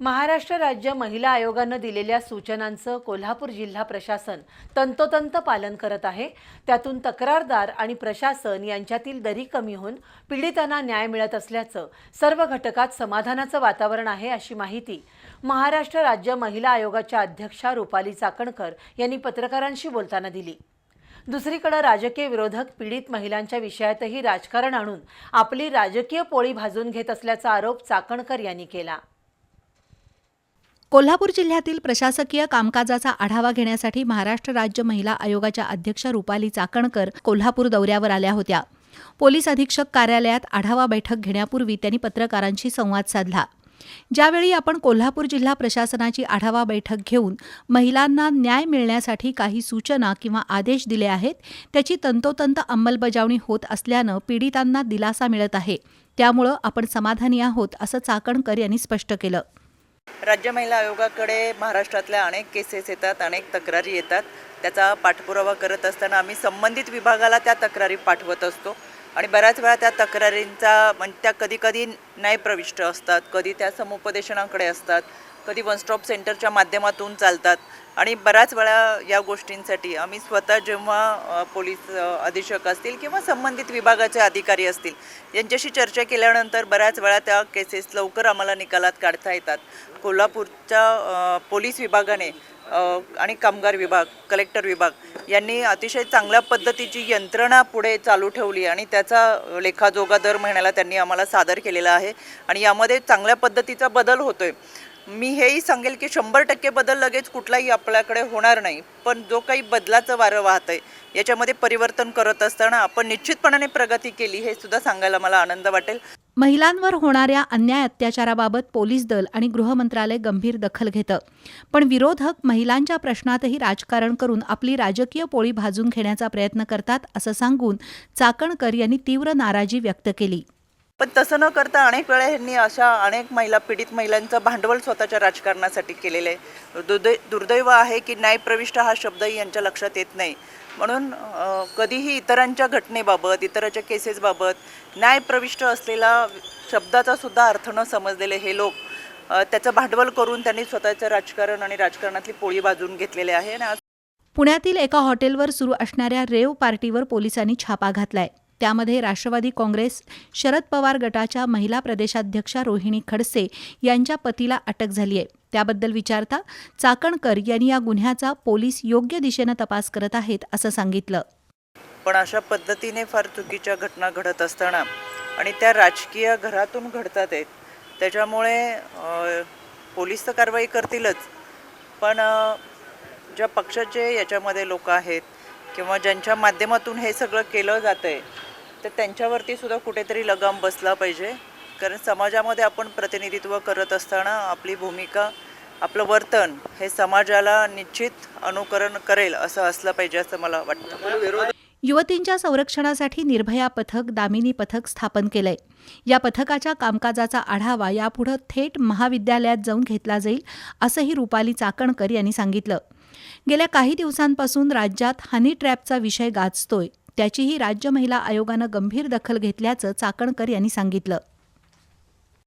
महाराष्ट्र राज्य महिला आयोगानं दिलेल्या सूचनांचं कोल्हापूर जिल्हा प्रशासन तंतोतंत पालन करत आहे. त्यातून तक्रारदार आणि प्रशासन यांच्यातील दरी कमी होऊन पीडितांना न्याय मिळत असल्याचं सर्व घटकात समाधानाचं वातावरण आहे अशी माहिती महाराष्ट्र राज्य महिला आयोगाच्या अध्यक्षा रुपाली चाकणकर यांनी पत्रकारांशी बोलताना दिली. दुसरीकडे राजकीय विरोधक पीडित महिलांच्या विषयातही राजकारण आणून आपली राजकीय पोळी भाजून घेत असल्याचा आरोप चाकणकर यांनी केला. कोल्हापूर जिल्ह्यातील प्रशासकीय कामकाजाचा आढावा घेण्यासाठी महाराष्ट्र राज्य महिला आयोगाच्या अध्यक्ष रुपाली चाकणकर कोल्हापूर दौऱ्यावर आल्या होत्या. पोलीस अधीक्षक कार्यालयात आढावा बैठक घेण्यापूर्वी त्यांनी पत्रकारांशी संवाद साधला. ज्यावेळी आपण कोल्हापूर जिल्हा प्रशासनाची आढावा बैठक घेऊन महिलांना न्याय मिळण्यासाठी काही सूचना किंवा आदेश दिले आहेत त्याची तंतोतंत अंमलबजावणी होत असल्यानं पीडितांना दिलासा मिळत आहे. त्यामुळं आपण समाधानी आहोत असं चाकणकर यांनी स्पष्ट केलं. राज्य महिला आयोगाकडे महाराष्ट्रातल्या अनेक केसेस येतात अनेक तक्रारी येतात. त्याचा पाठपुरावा करत असताना आम्ही संबंधित विभागाला त्या तक्रारी पाठवत असतो. आणि बऱ्याच वेळा त्या तक्रारींचा म्हणजे त्या कधी कधी न्यायप्रविष्ट असतात कधी त्या समुपदेशनाकडे असतात कधी वन स्टॉप सेंटरच्या माध्यमातून चालतात. आणि बऱ्याच वेळा या गोष्टींसाठी आम्ही स्वतः जेव्हा पोलीस अधीक्षक असतील किंवा संबंधित विभागाचे अधिकारी असतील यांच्याशी चर्चा केल्यानंतर बऱ्याच वेळा त्या केसेस लवकर आम्हाला निकालात काढता येतात. कोल्हापूरच्या पोलीस विभागाने आणि कामगार विभाग कलेक्टर विभाग यांनी अतिशय चांगल्या पद्धतीची यंत्रणा पुढे चालू ठेवली आणि त्याचा लेखाजोगा दर महिन्याला त्यांनी आम्हाला सादर केलेला आहे. आणि यामध्ये चांगल्या पद्धतीचा बदल होतो आहे मी हेही सांगेल की शंभर टक्के बदल लगेच कुठलाही आपल्याकडे होणार नाही पण जो काही बदलाचं वारं वाहत आहे याच्यामध्ये परिवर्तन करत असताना आपण निश्चितपणाने प्रगती केली हे सुद्धा सांगायला मला आनंद वाटेल. महिलांवर होणाऱ्या अन्याय अत्याचाराबाबत पोलीस दल आणि गृहमंत्रालय गंभीर दखल घेतं. पण विरोधक महिलांच्या प्रश्नातही राजकारण करून आपली राजकीय पोळी भाजून घेण्याचा प्रयत्न करतात असं सांगून चाकणकर यांनी तीव्र नाराजी व्यक्त केली. पण तसं न करता अनेक वेळा ह्यांनी अशा अनेक महिला पीडित महिलांचं भांडवल स्वतःच्या राजकारणासाठी केलेलं आहे. दुर्दै दुर्दैव आहे की न्यायप्रविष्ट हा शब्दही यांच्या लक्षात येत नाही. म्हणून कधीही इतरांच्या घटनेबाबत इतरांच्या केसेसबाबत न्यायप्रविष्ट असलेला शब्दाचा सुद्धा अर्थ न समजलेले हे लोक त्याचं भांडवल करून त्यांनी स्वतःचं राजकारण आणि राजकारणातली पोळी बाजून घेतलेले आहे. आणि पुण्यातील एका हॉटेलवर सुरू असणाऱ्या रेव पार्टीवर पोलिसांनी छापा घातलाय. त्यामध्ये राष्ट्रवादी काँग्रेस शरद पवार गटाच्या महिला प्रदेशाध्यक्षा रोहिणी खडसे यांच्या पतीला अटक झाली आहे. त्याबद्दल विचारता चाकणकर यांनी या गुन्ह्याचा पोलीस योग्य दिशेनं तपास करत आहेत असं सांगितलं. पण अशा पद्धतीने फार चुकीच्या घटना घडत असताना आणि त्या राजकीय घरातून घडतात आहेत. त्याच्यामुळे पोलीस तर कारवाई करतीलच. पण ज्या पक्षाचे याच्यामध्ये लोक आहेत किंवा ज्यांच्या माध्यमातून हे सगळं केलं जातं आहे तर त्यांच्यावरती सुद्धा कुठेतरी लगाम बसला पाहिजे. कारण समाजामध्ये आपण प्रतिनिधित्व करत असताना आपली भूमिका आपलं वर्तन हे समाजाला निश्चित अनुकरण करेल असं असलं पाहिजे असं मला वाटतं. युवतींच्या संरक्षणासाठी निर्भया पथक दामिनी पथक स्थापन केलंय. या पथकाच्या कामकाजाचा आढावा यापुढे थेट महाविद्यालयात जाऊन घेतला जाईल असंही रुपाली चाकणकर यांनी सांगितलं. गेल्या काही दिवसांपासून राज्यात हनी ट्रॅपचा विषय गाजतोय. त्याचीही राज्य महिला आयोगानं गंभीर दखल घेतल्याचं चाकणकर यांनी सांगितलं.